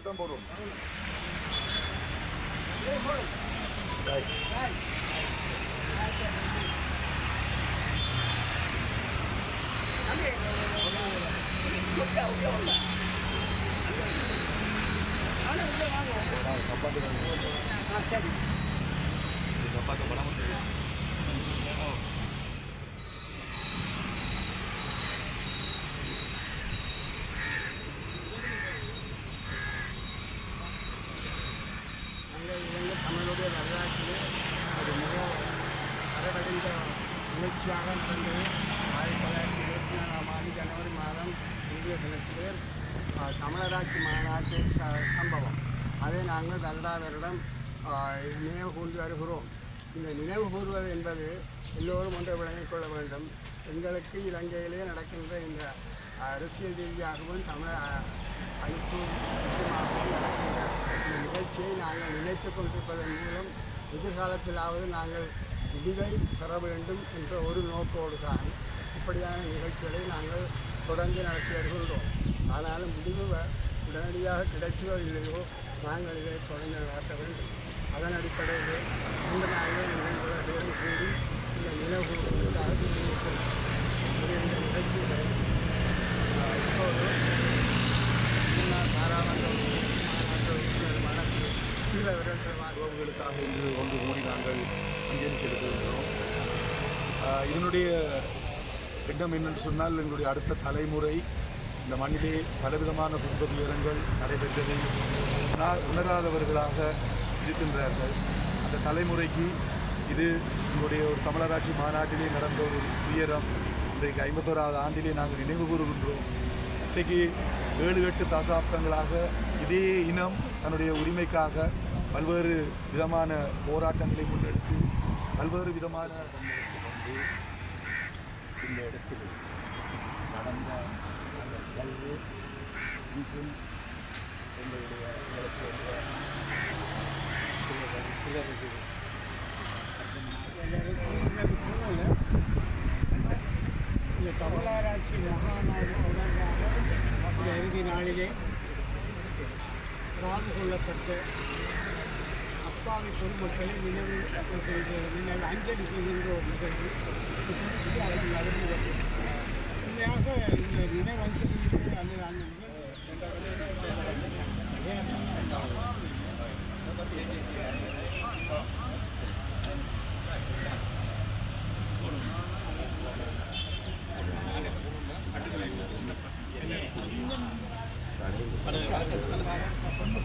Jestem Borun. Daj. Zapato para montar. வரலாற்றிலே அது மிக வரவடைந்த நிகழ்ச்சியாக நடந்தது ஆயிரத்தி தொள்ளாயிரத்தி இருபத்தி நாலாம் ஆண்டு ஜனவரி மாதம் இந்திய தினத்திலே தமிழராட்சி மாநாட்டு சம்பவம் அதை நாங்கள் வருடா வருடம் நினைவு கூர்ந்து வருகிறோம். இந்த நினைவு கூறுவது என்பது எல்லோரும் ஒன்றை விளங்கிக் கொள்ள வேண்டும். எங்களுக்கு இலங்கையிலே நடக்கின்ற இந்த அரசியல் ரீதியாகவும் தமிழ் ஆஹ், அழிப்பு நடக்கின்ற இந்த நிகழ்ச்சியை நாங்கள் நினைத்துக் கொண்டிருப்பதன் மூலம் எதிர்காலத்திலாவது நாங்கள் விடிவை பெற வேண்டும் என்ற ஒரு நோக்கோடு தான் இப்படியான நிகழ்ச்சிகளை நாங்கள் தொடர்ந்து நடத்தி வருகின்றோம். ஆனாலும் முடிவு உடனடியாக கிடைச்சதோ இல்லையோ நாங்கள் இதை தொடர்ந்து நடத்த வேண்டும். அதன் அடிப்படையில் இந்த நாங்கள் நிகழ்வுகளை கூடி இந்த நிலவு உறவுகளுக்காக இன்று ஒன்று கூடி நாங்கள் அஞ்சலி செலுத்துகின்றோம். இதனுடைய எண்ணம் என்னென்று சொன்னால் எங்களுடைய அடுத்த தலைமுறை இந்த மண்ணிலே பலவிதமான துன்ப துயரங்கள் நடைபெற்றதை உணராதவர்களாக இருக்கின்றார்கள். அந்த தலைமுறைக்கு இது எங்களுடைய ஒரு தமிழராட்சி மாநாட்டிலே நடந்த ஒரு துயரம். இன்றைக்கு ஐம்பத்தோராவது ஆண்டிலே நாங்கள் நினைவு கூறுகின்றோம். இன்றைக்கு ஏழு எட்டு தசாப்தங்களாக இதே இனம் தன்னுடைய உரிமைக்காக பல்வேறு விதமான போராட்டங்களை முன்னெடுத்து பல்வேறு விதமான வந்து இந்த இடத்தில் நடந்த அந்த நிகழ்வு இன்றும் எங்களுடைய எங்களுக்கு சிலர் சிலருக்கு இந்த தமிழராட்சி மகாநாடு தொடர்பாக இந்த இறுதி நாளிலே காது கொள்ளப்பட்டு அப்பாவி பொதுமக்களை நினைவு நினைவு அஞ்சலி செய்கின்ற ஒரு நிகழ்வு. தொடர்ச்சியாக நடந்து வருகிறது உண்மையாக இந்த நினைவு அஞ்சலி அல்லது அந்த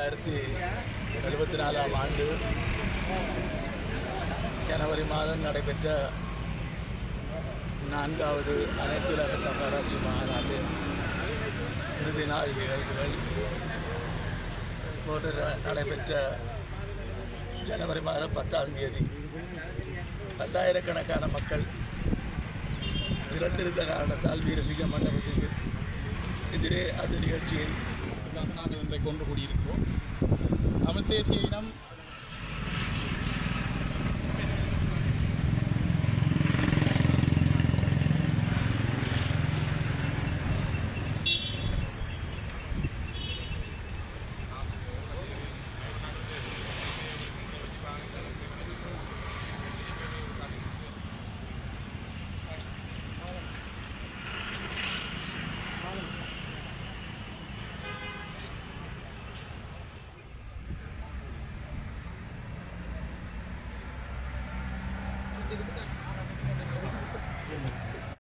தொள்ளாயிரத்தி எழுபத்தி நாலாம் ஆண்டு ஜனவரி மாதம் நடைபெற்ற நான்காவது அனைத்துலக தமிழராட்சி மாநாடு இறுதி நாள் நிகழ்வுகள். போன்ற நடைபெற்ற ஜனவரி மாதம் பத்தாம் தேதி பல்லாயிரக்கணக்கான மக்கள் திரண்டிருந்த காரணத்தால் வீரசிங்க மண்டபத்திற்கு எதிரே அந்த நிகழ்ச்சியை நாங்கள் இன்றைக்கு ஒன்று கூடியிருக்கிறோம். தமிழ் தேசிய இனம்